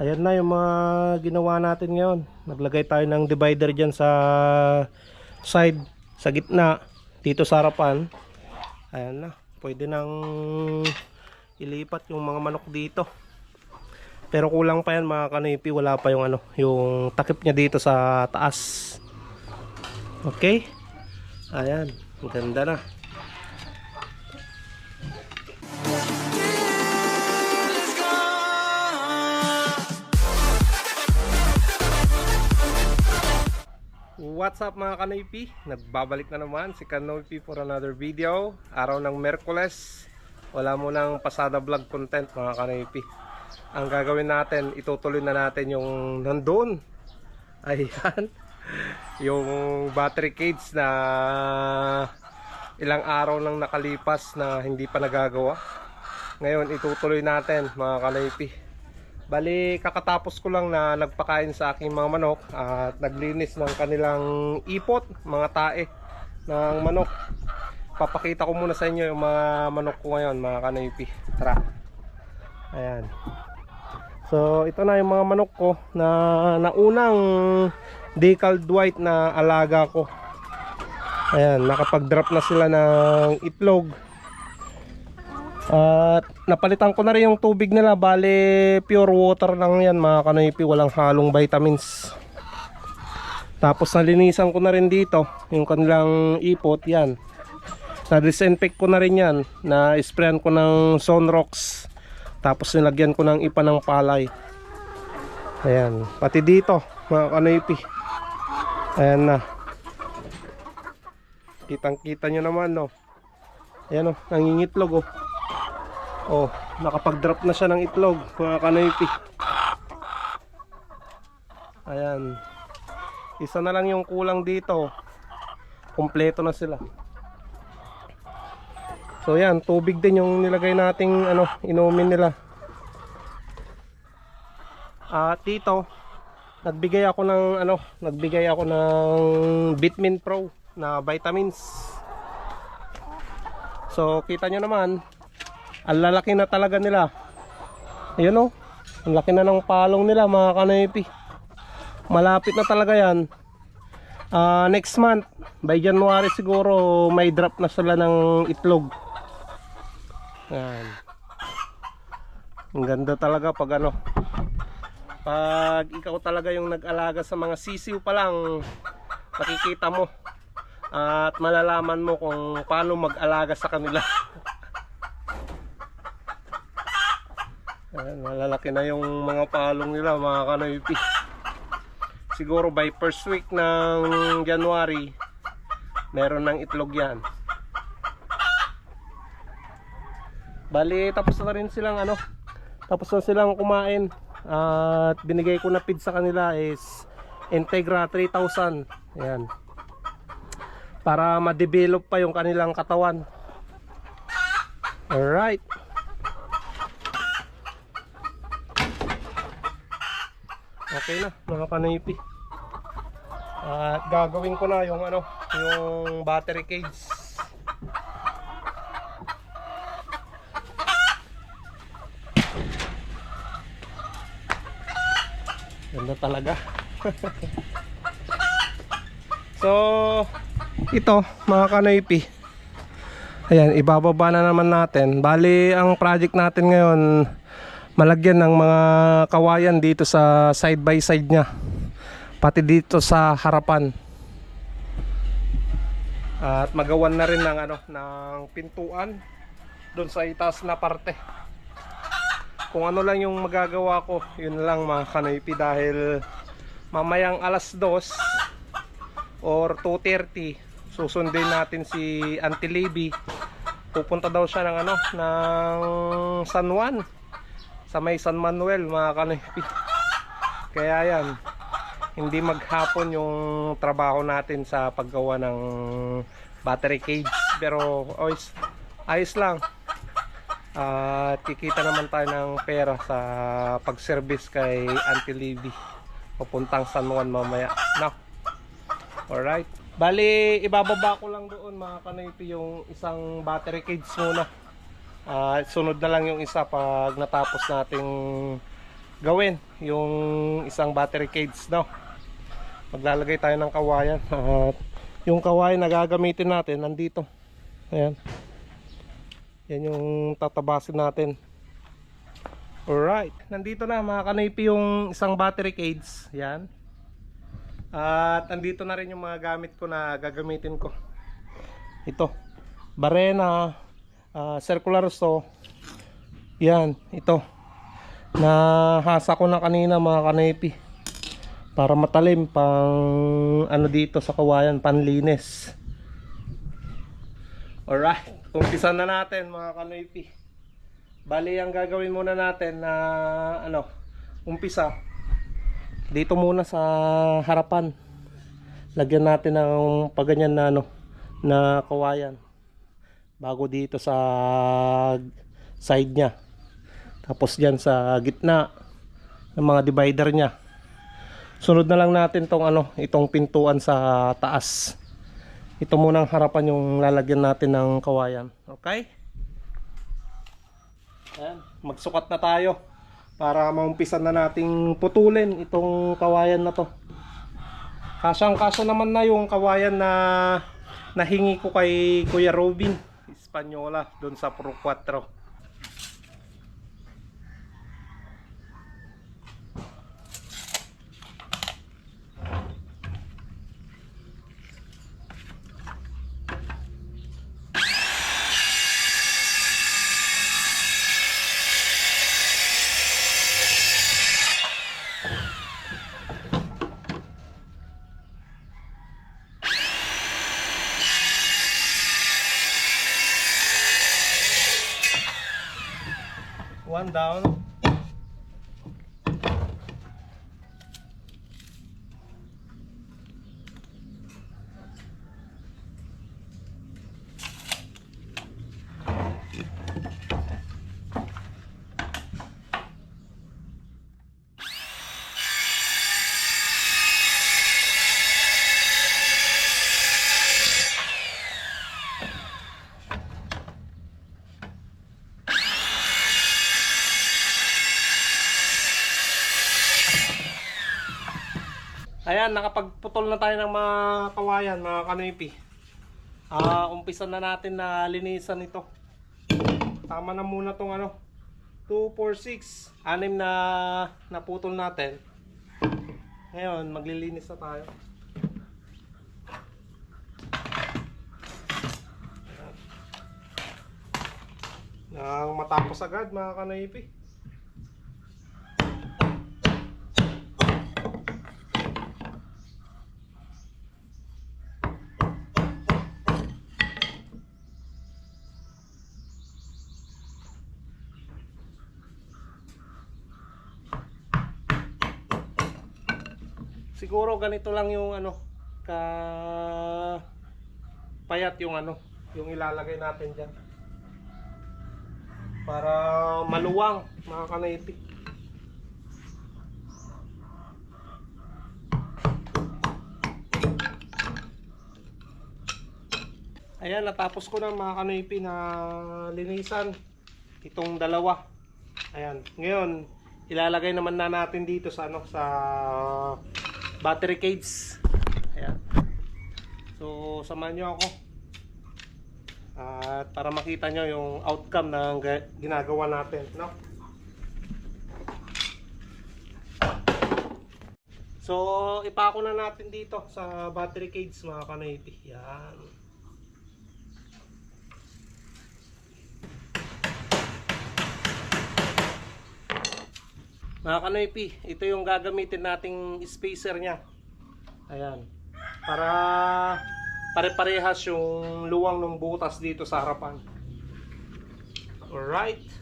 Ayan na yung mga ginawa natin ngayon. Naglagay tayo ng divider dyan sa side, sa gitna, dito sa harapan. Ayan na. Pwede nang ilipat yung mga manok dito. Pero kulang pa yan mga kanipi. Wala pa yung ano, yung takip niya dito sa taas. Okay? Ayan. Ganda na. What's up mga kanoypi? Nagbabalik na naman si Kanoypi for another video. Araw ng Merkules. Wala mo nang pasada vlog content mga kanoypi Ang gagawin natin, itutuloy na natin yung nandun. Ayan. Yung battery cage na ilang araw nang nakalipas na hindi pa nagagawa. Ngayon itutuloy natin mga kanoypi Bali, kakatapos ko lang na nagpakain sa aking mga manok at naglinis ng kanilang ipot, mga tae ng manok. Papakita ko muna sa inyo yung mga manok ko ngayon, mga kanaypi. Tara. Ayan. So, ito na yung mga manok ko na naunang decaled white na alaga ko. Ayan, nakapag-drop na sila ng itlog. At napalitan ko na rin yung tubig nila, bale pure water lang yan mga kanoypi, walang halong vitamins. Tapos nalinisan ko na rin dito, yung kanilang ipot, yan. Na-disinfect ko na rin yan, na-sprayan ko ng Sunrox. Tapos nilagyan ko ng ipa ng palay. Ayan, pati dito mga kanoypi. Ayan na. Kitang kita nyo naman no. Ayan o, nangingitlog oh. Oh, nakapag-drop na siya ng itlog, mga kanoypi. Ayan. Isa na lang yung kulang dito. Kompleto na sila. So yan, tubig din yung nilagay nating ano, inumin nila. At dito, nagbigay ako ng ano, nagbigay ako ng Bitmin Pro na vitamins. So kita nyo naman, ang lalaki na talaga nila. Ayun oh. Ang laki na ng palong nila mga kanoypi. Malapit na talaga yan. Ah, next month, by January siguro, may drop na sila ng itlog. Yan. Ang ganda talaga pag ano. Pag ikaw talaga yung nag-alaga sa mga sisiw pa lang, makikita mo. At malalaman mo kung paano mag-alaga sa kanila. Ayan, malalaki na yung mga palong nila mga kanoypi. Siguro by first week ng January, meron ng itlog yan. Bali, tapos na rin silang ano, tapos na silang kumain. At binigay ko na feed sa kanila is Integra 3000. Ayan. Para ma-develop pa yung kanilang katawan. Alright. Okay na, mga kanipi. At gagawin ko na yung ano, yung battery cage. Ganda talaga. so, ito, mga kanipi. Ayan, ibababa na naman natin. Bali, ang project natin ngayon, malagyan ng mga kawayan dito sa side by side niya. Pati dito sa harapan. At magawan na rin ng ano ng pintuan doon sa itaas na parte. Kung ano lang yung magagawa ko yun lang mga kanoypi dahil mamayang alas 2 or 2.30 susundin natin si Auntie Libby. Pupunta daw siya ng ano ng San Juan sa may San Manuel mga kanipi kaya yan hindi maghapon yung trabaho natin sa paggawa ng battery cage. Pero ayos, ayos lang. At kikita naman tayo ng pera sa pag-service kay Auntie Libby. Papuntang San Juan mamaya. No? alright. Bali ibababa ko lang doon mga kanipi yung isang battery cage muna Ah, sunod na lang yung isa pag natapos nating gawin yung isang battery cage no? Maglalagay tayo ng kawayan at yung kawayan na gagamitin natin nandito. Ayan. Yan yung tatabasin natin. Alright. Nandito na mga kanipi yung isang battery cage. Yan at nandito na rin yung mga gamit ko na gagamitin ko. Ito. Barena ah, circular saw yan ito. Nahasa ko na kanina mga kanepi. Para matalim pang ano dito sa kawayan panlinis. Alright umpisan na natin mga kanepi. Bali ang gagawin muna natin na ano umpisa. Dito muna sa harapan. Lagyan natin ng paganyan na ano na kawayan bago dito sa side nya tapos dyan sa gitna ng mga divider nya sunod na lang natin tong ano itong pintuan sa taas. Ito muna ang harapan yung lalagyan natin ng kawayan. Okay? Ayan, magsukat na tayo para maumpisan na nating putulin itong kawayan na to. Kasyang kaso naman na yung kawayan na nahingi ko kay Kuya Robin Espanyola doon sa Pro 4 Ayan, nakapagputol na tayo ng mga kawayan, mga kanipi. Ah, umpisa na natin na linisan ito. Tama na muna tong ano, 2, 4, 6, anim na naputol natin. Ngayon, maglilinis na tayo. Nang matapos agad mga kanipi. Siguro ganito lang yung ano ka payat yung ano, yung ilalagay natin diyan. Para maluwang mga kanaiti. Ayan, natapos ko na mga kanoypi na linisan itong dalawa. Ayan, ngayon ilalagay naman na natin dito sa ano sa battery cage. Ayan. So, samahan nyo ako. At para makita nyo yung outcome ng ga- ginagawa natin, no? So, ipako na natin dito sa battery cage mga kanoypi. Yan. Mga kanoypi, ito yung gagamitin nating spacer niya. Ayan. Para pare-parehas yung luwang ng butas dito sa harapan. Alright.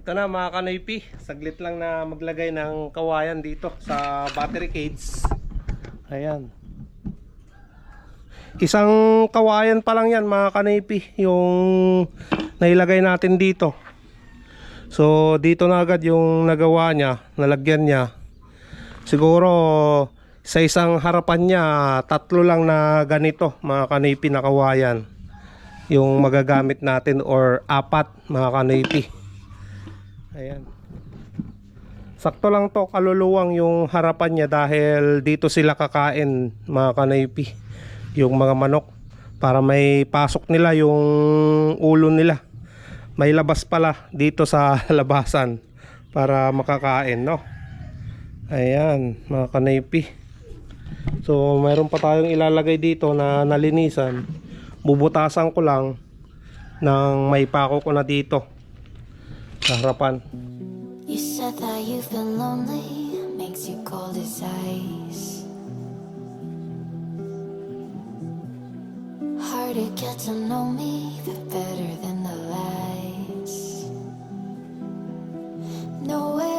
Ito na mga kanoypi, saglit lang na maglagay ng kawayan dito sa battery cage. Ayan. Isang kawayan pa lang yan mga kanoypi, yung nailagay natin dito. So dito na agad yung nagawa niya, nalagyan niya. Siguro sa isang harapan niya, tatlo lang na ganito mga kanoypi na kawayan. Yung magagamit natin or apat mga kanoypi. Ayan. Sakto lang to kaluluwang yung harapan niya dahil dito sila kakain mga kanaypi. Yung mga manok para may pasok nila yung ulo nila. May labas pala dito sa labasan para makakain no. Ayan mga kanaypi. So mayroon pa tayong ilalagay dito na nalinisan. Bubutasan ko lang ng may pako ko na dito sa. You said that you've been lonely, makes you cold as ice. Hard to get to know me, but better than the lies. No way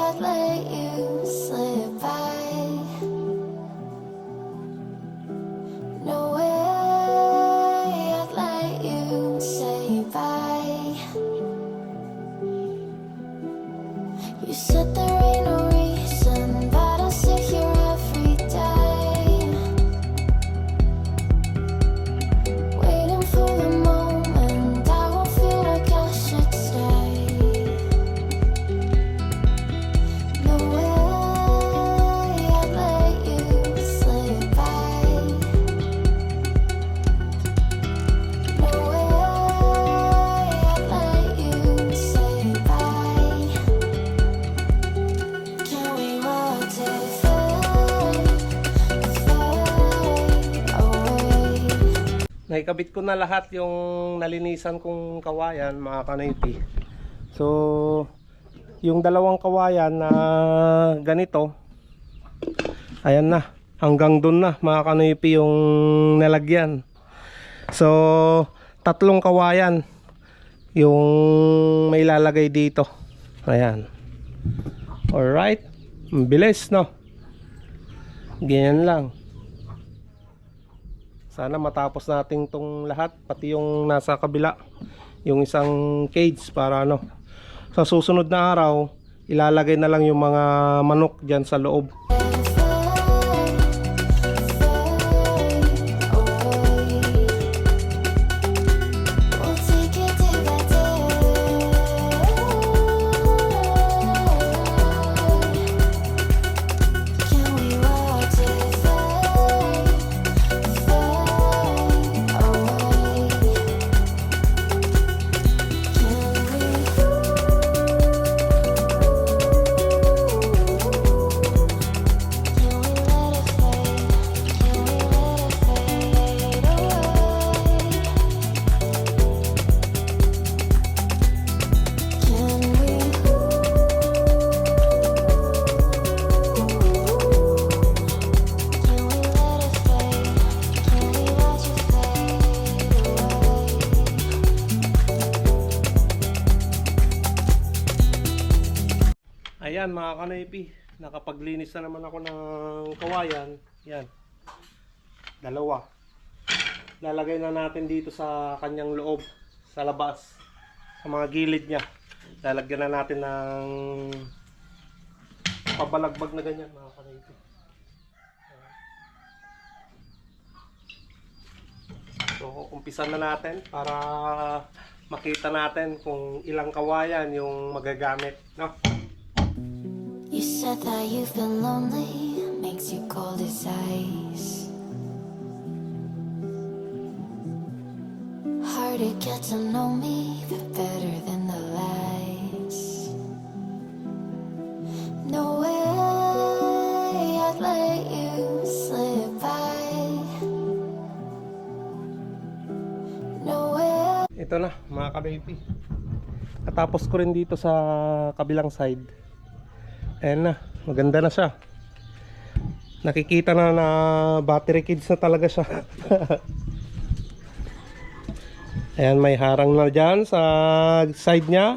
I'd let you Naikabit ko na lahat yung nalinisan kong kawayan mga kanaypi. So, yung dalawang kawayan na ganito, ayan na. Hanggang dun na mga kanaypi yung nalagyan. So, tatlong kawayan yung may lalagay dito. Ayan. Alright. Bilis, no? Ganyan lang. Sana matapos natin tong lahat, pati yung nasa kabila, yung isang cage para ano. Sa susunod na araw, ilalagay na lang yung mga manok dyan sa loob. Ayan mga kanaypi, nakapaglinis na naman ako ng kawayan. Yan. Dalawa. Lalagay na natin dito sa kanyang loob, sa labas, sa mga gilid niya. Lalagyan na natin ng pabalagbag na ganyan mga kanaypi. So, umpisan na natin para makita natin kung ilang kawayan yung magagamit, no? Said that you've been lonely, makes you cold as ice. Hard to get to know me, but better than the lies. No way I'd let you slip by. No way. Ito na, mga ka-baby. Katapos ko rin dito sa kabilang side. Ayan na, maganda na siya. Nakikita na na battery kids na talaga siya. Ayan, may harang na dyan sa side niya.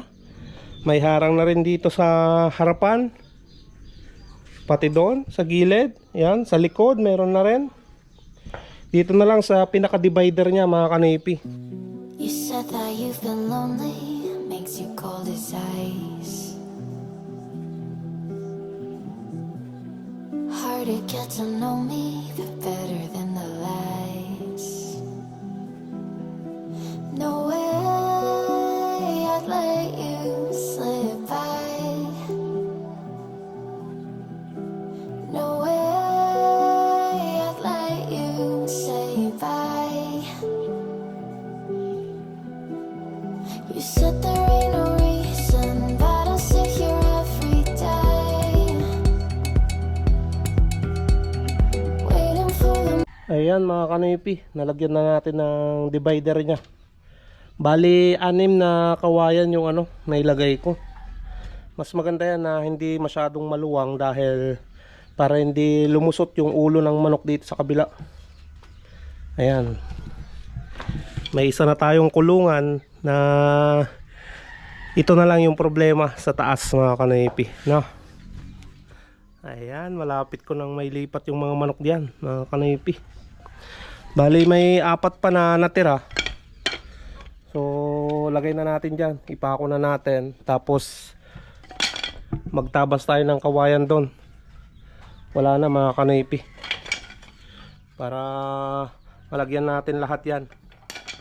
May harang na rin dito sa harapan. Pati doon, sa gilid. Ayan, sa likod, meron na rin. Dito na lang sa pinaka-divider niya, mga kanipi. To get to know me, better than the lies. No way I'd let you slip mga kanipi, nalagyan na natin ng divider niya. Bali, anim na kawayan yung ano, nailagay ko. Mas maganda yan na hindi masyadong maluwang dahil para hindi lumusot yung ulo ng manok dito sa kabila. Ayan. May isa na tayong kulungan na ito na lang yung problema sa taas mga kanipi. No? Ayan, malapit ko nang may lipat yung mga manok diyan, mga kanipi. Bali may apat pa na natira. So, lagay na natin diyan. Ipako na natin. Tapos magtabas tayo ng kawayan doon. Wala na mga kanipi. Para malagyan natin lahat 'yan.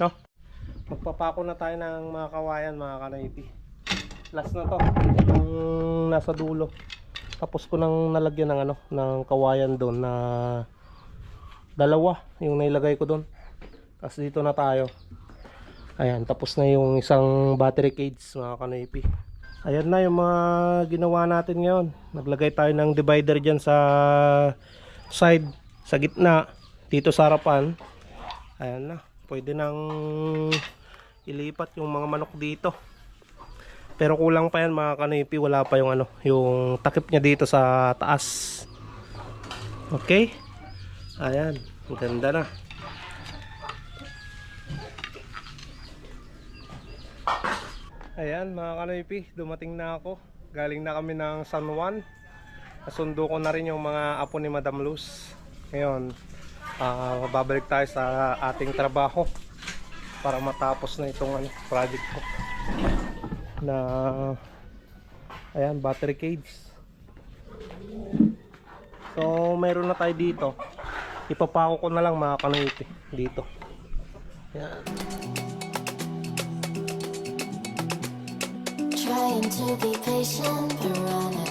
No? Magpapako na tayo ng mga kawayan mga kanipi. Last na to. Itong nasa dulo tapos ko nang nalagyan ng ano ng kawayan doon na dalawa yung nailagay ko doon tapos dito na tayo. Ayan tapos na yung isang battery cage mga kanipi ayan na yung mga ginawa natin ngayon. Naglagay tayo ng divider dyan sa side sa gitna dito sa harapan. Ayan na pwede nang ilipat yung mga manok dito. Pero kulang pa yan mga kanipi, wala pa yung ano, yung takip niya dito sa taas. Okay? Ayan, ganda na. Ayan mga kanipi, dumating na ako. Galing na kami ng San Juan. Nasundo ko na rin yung mga apo ni Madam Luz. Ngayon, ah, babalik tayo sa ating trabaho para matapos na itong ano, project ko na ayan battery cage so meron na tayo dito ipapako ko na lang mga kanipi dito. Ayan Trying to be patient, but running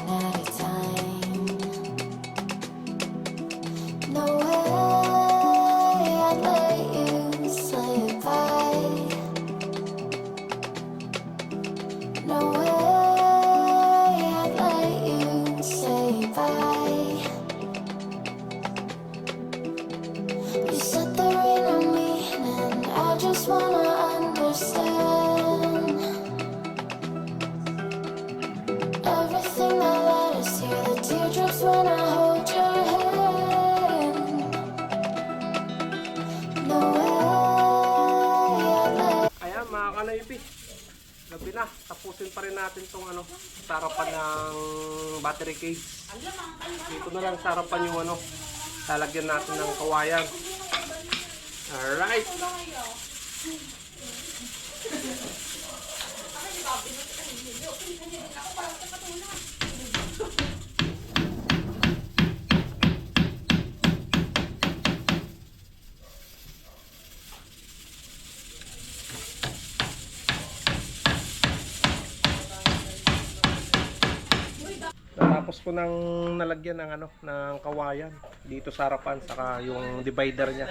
rin natin tong ano sarapan ng battery cage. Dito na lang sarapan yung ano lalagyan natin ng kawayan. Alright Natapos ko nang nalagyan ng ano ng kawayan dito sa harapan saka yung divider niya.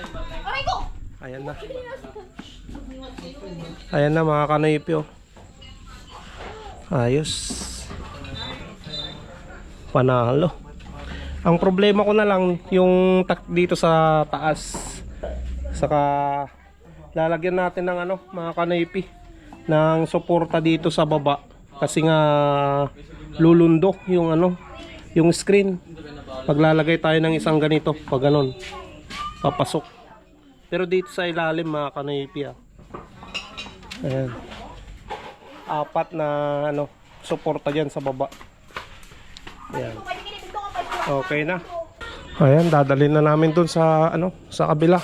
Ayan na. Ayan na mga kanaypi oh. Ayos. Panalo. Ang problema ko na lang yung tak dito sa taas. Saka lalagyan natin ng ano mga kanaypi ng suporta dito sa baba kasi nga lulundok yung ano yung screen maglalagay tayo ng isang ganito pag ganon papasok pero dito sa ilalim mga kanipi ah. Ayan. Apat na ano, suporta dyan sa baba. Ayan. Okay na. Ayan, dadalhin na namin dun sa ano, sa kabila.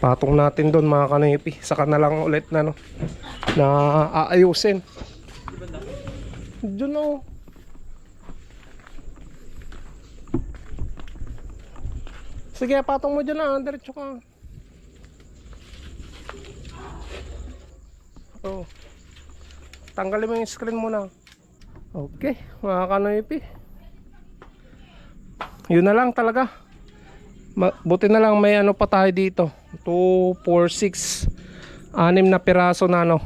Patong natin doon mga kanipi. Saka na lang ulit na no, na aayusin. Diyan oh. Sige, patong mo dyan na. Diretso ka. Oh. Tanggalin mo yung screen muna. Okay, mga kanoypi. Yun na lang talaga. Buti na lang may ano pa tayo dito. 2, 4, 6. Anim na piraso na ano.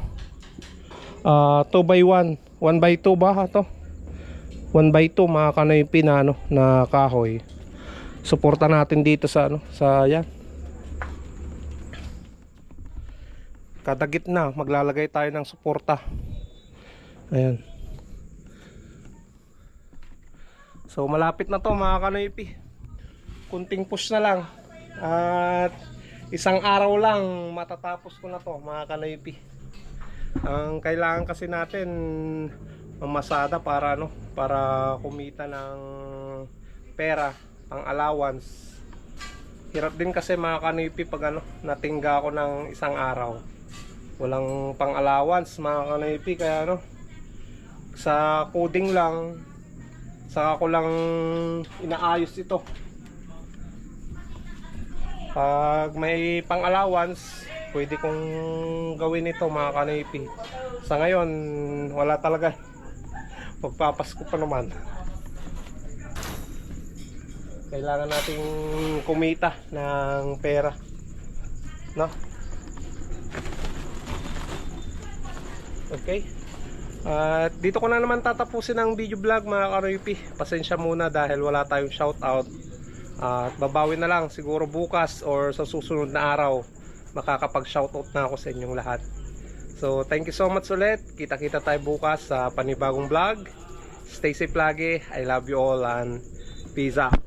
Ah, 2 by 1. 1 by 2 ba to? 1 by 2 mga kanoypi na ano, na kahoy. Suporta natin dito sa ano, sa yan. Kada gitna, maglalagay tayo ng suporta. Ayan. So malapit na to mga kanoypi. Kunting push na lang. At isang araw lang matatapos ko na to mga kanoypi. Ang kailangan kasi natin mamasada para ano, para kumita ng pera pang allowance. Hirap din kasi mga kanoypi pag ano, natingga ako ng isang araw. Walang pang allowance mga kanoypi kaya ano, sa coding lang saka ko lang inaayos ito pag may pang allowance pwede kong gawin ito mga kanipi sa ngayon wala talaga. Magpapasko pa naman. Kailangan nating kumita ng pera. No? Okay. At dito ko na naman tatapusin ang video vlog mga karoypi. Pasensya muna dahil wala tayong shoutout. At babawi na lang siguro bukas or sa susunod na araw makakapag shoutout na ako sa inyong lahat. So thank you so much ulit. Kita-kita tayo bukas sa panibagong vlog. Stay safe lagi. I love you all and peace out.